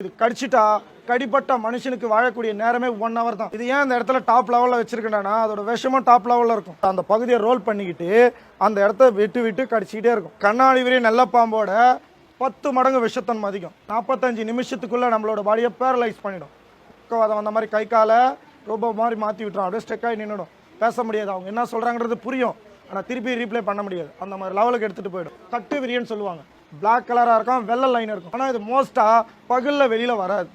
இது கடிச்சிட்டா கடிப்பட்ட மனுஷனுக்கு வாழக்கூடிய நேரமே ஒன் ஹவர் தான். இது ஏன் அந்த இடத்துல டாப் லெவலில் வச்சிருக்கேன்னா அதோட விஷமும் டாப் லெவலில் இருக்கும். அந்த பகுதியை ரோல் பண்ணிக்கிட்டு அந்த இடத்த விட்டு விட்டு கடிச்சிக்கிட்டே இருக்கும். கண்ணாடி விரிய நல்ல பாம்போட பத்து மடங்கு விஷத்தன்மை அதிகம். நாற்பத்தஞ்சு நிமிஷத்துக்குள்ளே நம்மளோட பாடியை பேரலைஸ் பண்ணிடும். அதை அந்த மாதிரி கை காலை ரொம்ப மாதிரி மாற்றி விட்டுரும். அப்படியே ஸ்டெக் ஆகி நின்றுடும் பேச முடியாது. அவங்க என்ன சொல்கிறாங்கிறது புரியும். ஆனால் திருப்பி ரீப்ளே பண்ண முடியாது. அந்த மாதிரி லெவலுக்கு எடுத்துகிட்டு போயிடும். தட்டு விரியன்னு சொல்லுவாங்க. பிளாக் கலராக இருக்கும் வெள்ளை லைன் இருக்கும். ஆனால் இது மோஸ்ட்டாக பகலில் வெளியில் வராது.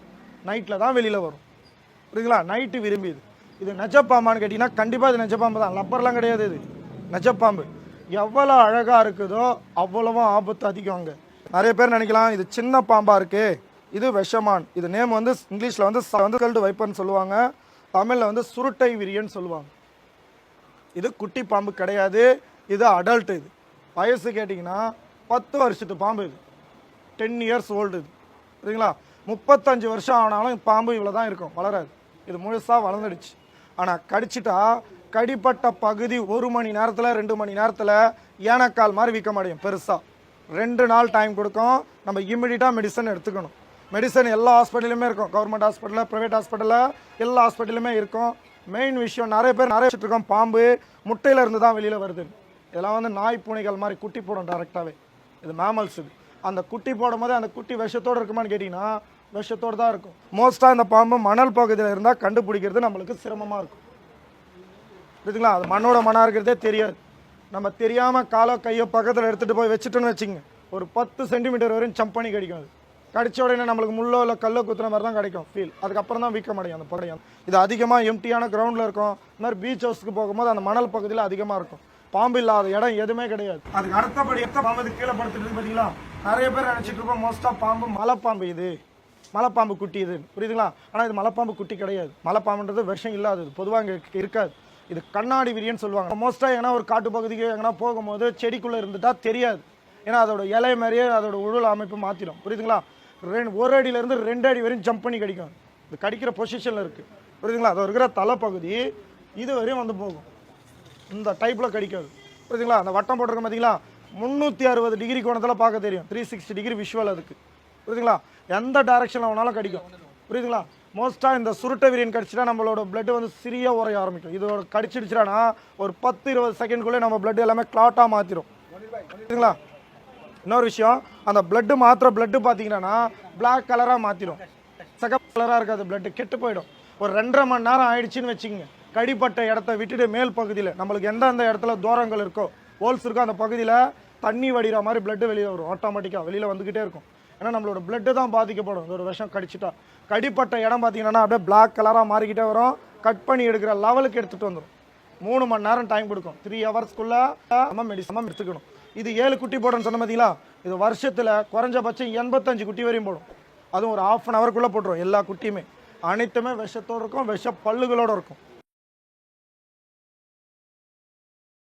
நைட்டில் தான் வெளியில் வரும். புரியுதுங்களா? நைட்டு விரும்பி இது. இது நெஜப்பாம்பான்னு கேட்டிங்கன்னா கண்டிப்பாக இது நெஜப்பாம்பு தான். லப்பர்லாம் கிடையாது இது. நெஜப்பாம்பு. எவ்வளோ அழகாக இருக்குதோ அவ்வளவும் ஆபத்து அதிகம் அங்கே. நிறைய பேர் நினைக்கலாம் இது சின்ன பாம்பாக இருக்குது இது விஷமான். இது நேம் வந்து இங்கிலீஷில் வந்து ச- வந்து கல்டு வைப்பர்னு சொல்லுவாங்க. தமிழில் வந்து சுருட்டை விரியன்னு சொல்லுவாங்க. இது குட்டி பாம்பு கிடையாது. இது அடல்ட் இது. வயசு கேட்டிங்கன்னா பத்து வருஷத்து பாம்பு இது. டென் இயர்ஸ் ஓல்டு இது. சரிங்களா முப்பத்தஞ்சு வருஷம் ஆனாலும் பாம்பு இவ்வளோ தான் இருக்கும். வளராது. இது முழுசாக வளர்ந்துடுச்சு. ஆனால் கடிச்சிட்டா கடிப்பட்ட பகுதி ஒரு மணி நேரத்தில் ரெண்டு மணி நேரத்தில் ஏனக்கால் மாதிரி வீக்கம் முடியும் பெருசாக ரெண்டு நாள் டைம் கொடுக்கும். நம்ம இம்மிடியட்டாக மெடிசன் எடுத்துக்கணும். மெடிசன் எல்லா ஹாஸ்பிட்டலுமே இருக்கும். கவர்மெண்ட் ஹாஸ்பிட்டலில் ப்ரைவேட் ஹாஸ்பிட்டலில் எல்லா ஹாஸ்பிட்டலுமே இருக்கும். மெயின் விஷயம் நிறைய பேர் நிறைய வச்சுட்டு பாம்பு முட்டையில இருந்து தான் வெளியில் வருது. இதெல்லாம் வந்து நாய் பூனைகள் மாதிரி குட்டி போடும் டேரெக்டாகவே இது மேமல்ஸ் இது. அந்த குட்டி போடும் போது அந்த குட்டி விஷத்தோடு இருக்குமான்னு கேட்டிங்கன்னா விஷத்தோடு தான் இருக்கும். மோஸ்ட்டாக இந்த பாம்பு மணல் பகுதியில் இருந்தால் கண்டுபிடிக்கிறது நம்மளுக்கு சிரமமாக இருக்கும். புரியுதுங்களா? அது மண்ணோட மண்ணாக இருக்கிறதே தெரியாது. நம்ம தெரியாமல் காலோ கையோ பக்கத்தில் எடுத்துகிட்டு போய் வச்சுட்டோன்னு வச்சுங்க ஒரு பத்து சென்டிமீட்டர் வரையும் சம்பனி கடிக்கும் அது. கடிச்ச உடனே நம்மளுக்கு முள்ளோ இல்லை கல்லோ குத்துற மாதிரி தான் கிடைக்கும் ஃபீல் அதுக்கப்புறம் தான் வீக்கம் அடையும் அந்த படையும் இது அதிகமாக எம்டியான கிரவுண்டில் இருக்கும். இந்த மாதிரி பீச் ஹவுஸ்க்கு போகும்போது அந்த மணல் பகுதியில் அதிகமாக இருக்கும். பாம்பு இல்லாத இடம் எதுவுமே கிடையாது. அதுக்கு அடுத்தபடி எத்த பாம்பு கீழே படுத்துட்டு பார்த்தீங்களா நிறைய பேர் நினச்சிட்டு இருப்போம் மோஸ்ட்டாக பாம்பு மலைப்பாம்பு இது. மலைப்பாம்பு குட்டி இது. புரியுதுங்களா? ஆனால் இது மலைப்பாம்பு குட்டி கிடையாது. மலைப்பாம்புன்றது விஷம் இல்லாதது. பொதுவாக இங்கே இருக்காது. இது கண்ணாடி விரியன்னு சொல்லுவாங்க. மோஸ்ட்டாக எங்கன்னா ஒரு காட்டு பகுதிக்கு எங்கன்னா போகும்போது செடிக்குள்ளே இருந்துட்டால் தெரியாது. ஏன்னா அதோட இலை மாதிரியே அதோட உடல் அமைப்பு மாற்றிடும் புரியுதுங்களா? ரெண்டு ஒரு அடியிலேருந்து ரெண்டு அடி வரையும் ஜம்ப் பண்ணி கடிக்கும். இது கடிக்கிற பொசிஷனில் இருக்குது புரியுதுங்களா? அது இருக்கிற தலைப்பகுதி இது வரையும் வந்து போகும். இந்த டைப்பில் கடிக்காது. புரியுதுங்களா? அந்த வட்டம் போட்டிருக்க பார்த்தீங்களா முந்நூற்றி அறுபது டிகிரி கோணத்தில் பார்க்க தெரியும். த்ரீ சிக்ஸ்டி டிகிரி விஷுவல் அதுக்கு. புரியுதுங்களா? எந்த டைரக்ஷனில் வேணாலும் கடிக்கும். புரியுதுங்களா? மோஸ்ட்டாக இந்த சுருட்டை விரியன் கடிச்சிட்டா நம்மளோட பிளட் வந்து சிறிய உரைய ஆரம்பிக்கும். இதோட கடிச்சிடுச்சுனா ஒரு பத்து இருபது செகண்ட்குள்ளே நம்ம பிளட் எல்லாமே கிளாட்டாக மாற்றிடும் புரியுதுங்களா? இன்னொரு விஷயம் அந்த பிளட்டு மாத்திர பிளட்டு பார்த்தீங்கன்னா பிளாக் கலராக மாற்றிடும் சகப் கலராக இருக்காது பிளட்டு கெட்டு போயிடும். ஒரு ரெண்டரை மணி நேரம் ஆயிடுச்சுன்னு வச்சுக்கோங்க. கடிப்பட்ட இடத்த விட்டுட்டு மேல் பகுதியில் நம்மளுக்கு எந்தெந்த இடத்துல தூரங்கள் இருக்கோ ஹோல்ஸ் இருக்கோ அந்த பகுதியில் தண்ணி வடிகிற மாதிரி பிளட்டு வெளியே வரும். ஆட்டோமேட்டிக்காக வெளியில் வந்துக்கிட்டே இருக்கும். ஏன்னா நம்மளோட பிளட்டு தான் பாதிக்கப்படும். இந்த ஒரு விஷம் கடிச்சிட்டா. கடிப்பட்ட இடம் பார்த்தீங்கன்னா அப்படியே பிளாக் கலராக மாறிக்கிட்டே வரும். கட் பண்ணி எடுக்கிற லெவலுக்கு எடுத்துகிட்டு வந்துடும் மூணு மணி நேரம் டைம் கொடுக்கும். த்ரீ ஹவர்ஸ்க்குள்ளே நம்ம மெடிசன் எடுத்துக்கணும். இது ஏழு குட்டி போடுறேன்னு சொன்ன பார்த்தீங்களா இது வருஷத்தில் குறைஞ்சபட்சம் எண்பத்தஞ்சு குட்டி வரையும் போடும். அதுவும் ஒரு ஆஃப் அன் ஹவருக்குள்ளே போட்டுரும். எல்லா குட்டியுமே. அனைத்துமே விஷத்தோடு இருக்கும் விஷ பல்லுகளோடு இருக்கும்.